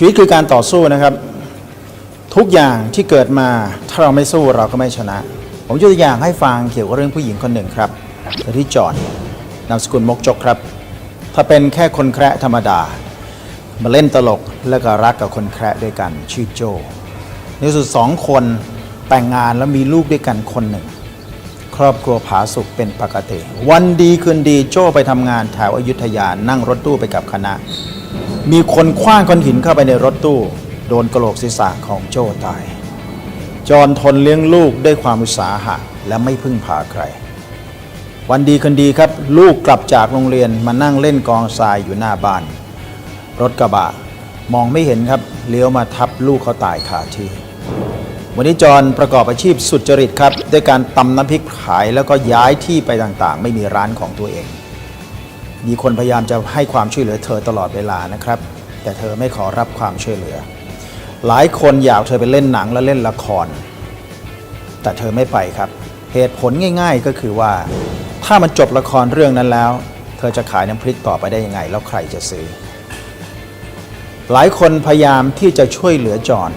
ชีวิตคือการต่อสู้นะครับ ทุกอย่างที่เกิดมาถ้าเราไม่สู้เราก็ไม่ชนะ ผมยกตัวอย่างให้ฟังเกี่ยวกับเรื่องผู้หญิงคนหนึ่งครับเธอที่จอห์นนามสกุลมกจกครับ ถ้าเป็นแค่คนแคระธรรมดา มาเล่นตลกแล้วก็รักกับคนแคระด้วยกันชื่อโจในสุดสองคนแต่งงานแล้วมีลูกด้วยกันคนหนึ่ง ครอบครัวผาสุกเป็นปกติ วันดีคืนดีโจไปทำงานแถวอยุธยานั่งรถตู้ไปกับคณะ มีคนคว้างก้อนหินเข้าไปในรถตู้ โดนกระโหลกศีรษะของโจตาย จอนทนเลี้ยงลูกด้วยความอุตสาหะและไม่พึ่งพาใคร วันดีคืนดีครับ ลูกกลับจากโรงเรียนมานั่งเล่นกองทรายอยู่หน้าบ้าน รถกระบะมองไม่เห็นครับเลี้ยวมาทับลูกเขาตายคาที่วันนี้จอนประกอบอาชีพสุจริตครับ ด้วยการตำน้ำพริกขายแล้วก็ย้ายที่ไปต่างๆ ไม่มีร้านของตัวเอง มีคนพยายามจะให้ความช่วยเหลือเธอตลอดเวลานะครับ แต่เธอไม่ขอรับความช่วยเหลือ หลายคนอยากเธอไปเล่นหนังและเล่นละคร แต่เธอไม่ไปครับ เหตุผลง่าย ๆก็คือว่า ถ้ามันจบละครเรื่องนั้นแล้ว เธอจะขายน้ำพริกต่อไปได้ยังไง แล้วใครจะซื้อ หลายคนพยายามที่จะช่วยเหลือจอห์น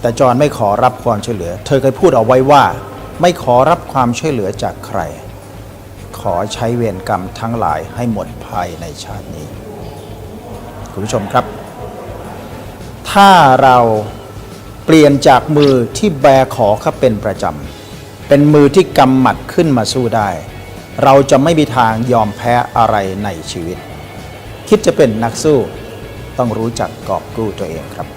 แต่จอห์นไม่ขอรับความช่วยเหลือ เธอเคยพูดเอาไว้ว่า ไม่ขอรับความช่วยเหลือจากใคร ขอใช้เวรกรรมทั้งหลายให้หมดภายในชาตินี้ คุณผู้ชมครับ ถ้าเราเปลี่ยนจากมือที่แบขอเข้าเป็นประจำ เป็นมือที่กำหมัดขึ้นมาสู้ได้ เราจะไม่มีทางยอมแพ้อะไรในชีวิต คิดจะเป็นนักสู้ต้องรู้จักกอบกู้ตัวเองครับ